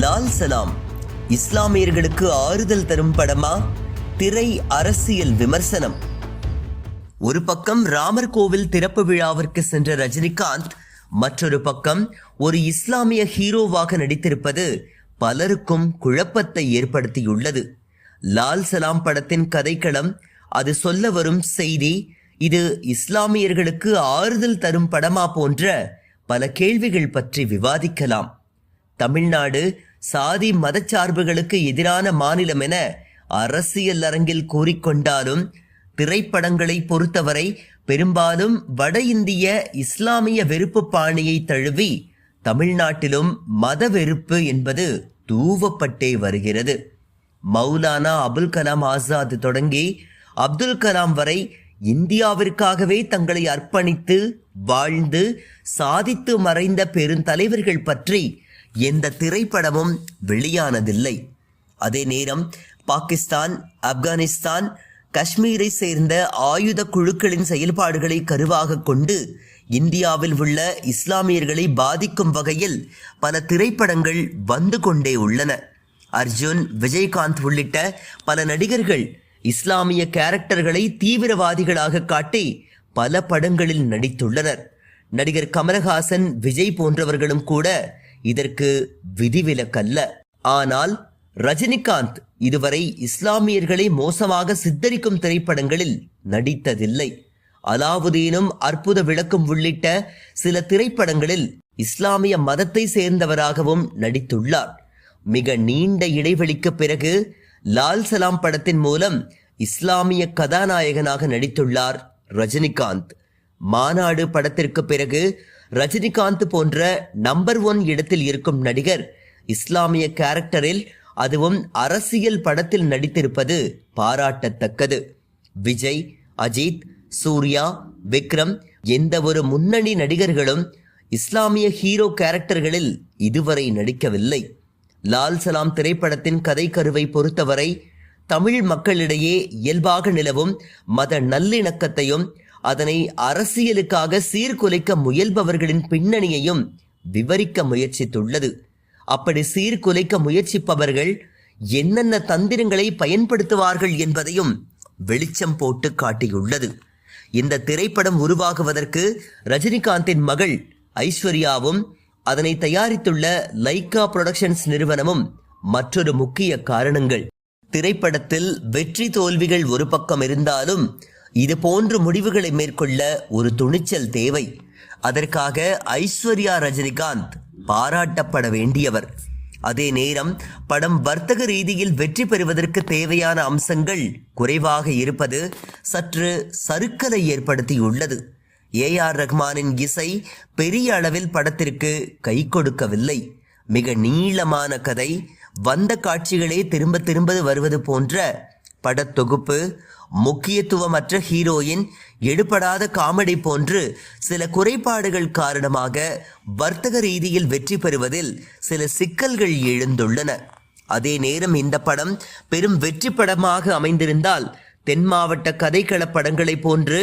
லால் சலாம் இஸ்லாமியர்களுக்கு ஆறுதல் தரும் படமா? திரை அரசியல் விமர்சனம். ஒரு பக்கம் ராமர் கோவில் திறப்பு விழாவிற்கு சென்ற ரஜினிகாந்த் மற்றொரு பக்கம் ஒரு இஸ்லாமிய ஹீரோவாக நடித்திருப்பது பலருக்கும் குழப்பத்தை ஏற்படுத்தியுள்ளது. லால் சலாம் படத்தின் கதைக்களம் அது சொல்ல வரும் செய்தி இது இஸ்லாமியர்களுக்கு ஆறுதல் தரும் படமா போன்ற பல கேள்விகள் பற்றி விவாதிக்கலாம். தமிழ்நாடு சாதி மதச்சார்புகளுக்கு எதிரான மாநிலம் என அரசியல் அரங்கில் கூறிக்கொண்டாலும் திரைப்படங்களை பொறுத்தவரை பெரும்பாலும் வட இந்திய இஸ்லாமிய வெறுப்பு பாணியை தழுவி தமிழ்நாட்டிலும் மத வெறுப்பு என்பது தூவப்பட்டே வருகிறது. மௌலானா அபுல் கலாம் ஆசாத் தொடங்கி அப்துல் கலாம் வரை இந்தியாவிற்காகவே தங்களை அர்ப்பணித்து வாழ்ந்து சாதித்து மறைந்த பெருந்தலைவர்கள் பற்றி எந்த திரைப்படமும் வெளியானதில்லை. அதே நேரம் பாகிஸ்தான் ஆப்கானிஸ்தான் காஷ்மீரை சேர்ந்த ஆயுத குழுக்களின் செயல்பாடுகளை கருவாக கொண்டு இந்தியாவில் உள்ள இஸ்லாமியர்களை பாதிக்கும் வகையில் பல திரைப்படங்கள் வந்து கொண்டே உள்ளன. அர்ஜுன் விஜயகாந்த் உள்ளிட்ட பல நடிகர்கள் இஸ்லாமிய கேரக்டர்களை தீவிரவாதிகளாக காட்டி பல படங்களில் நடித்துள்ளனர். நடிகர் கமலஹாசன் விஜய் போன்றவர்களும் கூட இதற்கு விதிவிலக்கல்ல. ஆனால் ரஜினிகாந்த் இதுவரை இஸ்லாமியர்களை மோசமாக சித்தரிக்கும் திரைப்படங்களில் நடித்ததில்லை. அலாவுதீனும் அற்புத விளக்கும் உள்ளிட்ட சில திரைப்படங்களில் இஸ்லாமிய மதத்தை சேர்ந்தவராகவும் நடித்துள்ளார். மிக நீண்ட இடைவெளிக்கு பிறகு லால் சலாம் படத்தின் மூலம் இஸ்லாமிய கதாநாயகனாக நடித்துள்ளார் ரஜினிகாந்த். மாநாடு படத்திற்கு பிறகு ரஜினிகாந்த் போன்ற நம்பர் ஒன் இடத்தில் இருக்கும் நடிகர் இஸ்லாமிய கேரக்டரில் அதுவும் அரசியல் படத்தில் நடித்திருப்பது பாராட்டத்தக்கது. விஜய் அஜித் சூர்யா விக்ரம் எந்த ஒரு முன்னணி நடிகர்களும் இஸ்லாமிய ஹீரோ கேரக்டர்களில் இதுவரை நடிக்கவில்லை. லால் சலாம் திரைப்படத்தின் கதை கருவை பொறுத்தவரை தமிழ் மக்களிடையே இயல்பாக நிலவும் மத நல்லிணக்கத்தையும் அதனை அரசியலுக்காக சீர்குலைக்க முயல்பவர்களின் பின்னணியையும் விவரிக்க முயற்சித்துள்ளது. அப்படி சீர்குலைக்க முயற்சிப்பவர்கள் என்னென்ன தந்திரங்களை பயன்படுத்துவார்கள் என்பதையும் வெளிச்சம் போட்டு காட்டியுள்ளது. இந்த திரைப்படம் உருவாகுவதற்கு ரஜினிகாந்தின் மகள் ஐஸ்வர்யாவும் அதனை தயாரித்துள்ள லைக்கா புரொடக்ஷன்ஸ் நிறுவனமும் மற்றொரு முக்கிய காரணங்கள். திரைப்படத்தில் வெற்றி தோல்விகள் ஒரு பக்கம் இருந்தாலும் இது போன்ற முடிவுகளை மேற்கொள்ள ஒரு துணிச்சல் தேவை. அதற்காக ஐஸ்வர்யா ரஜினிகாந்த் பாராட்டப்பட வேண்டியவர். அதே நேரம் படம் வர்த்தக ரீதியில் வெற்றி பெறுவதற்கு தேவையான அம்சங்கள் குறைவாக இருப்பது சற்று சறுக்கலை ஏற்படுத்தியுள்ளது. ஏ ஆர் ரஹ்மானின் இசை பெரிய அளவில் படத்திற்கு கை கொடுக்கவில்லை. மிக நீளமான கதை வந்த காட்சிகளே திரும்ப திரும்ப வருவது போன்ற படத்தொகுப்பு முக்கியத்துவமற்ற ஹீரோயின் எடுபடாத காமெடி போன்று சில குறைபாடுகள் காரணமாக வர்த்தக ரீதியில் வெற்றி பெறுவதில் சில சிக்கல்கள் எழுந்துள்ளன. அதே நேரம் இந்த படம் பெரும் வெற்றி படமாக அமைந்திருந்தால் தென் மாவட்ட கதைக்கள படங்களைப் போன்று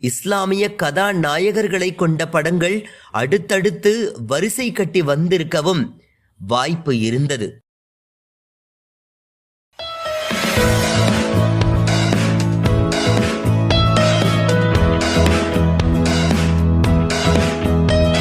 இஸ்லாமிய கதாநாயகர்களை கொண்ட படங்கள் அடுத்தடுத்து வரிசை கட்டி வந்திருக்கவும் வாய்ப்பு இருந்தது.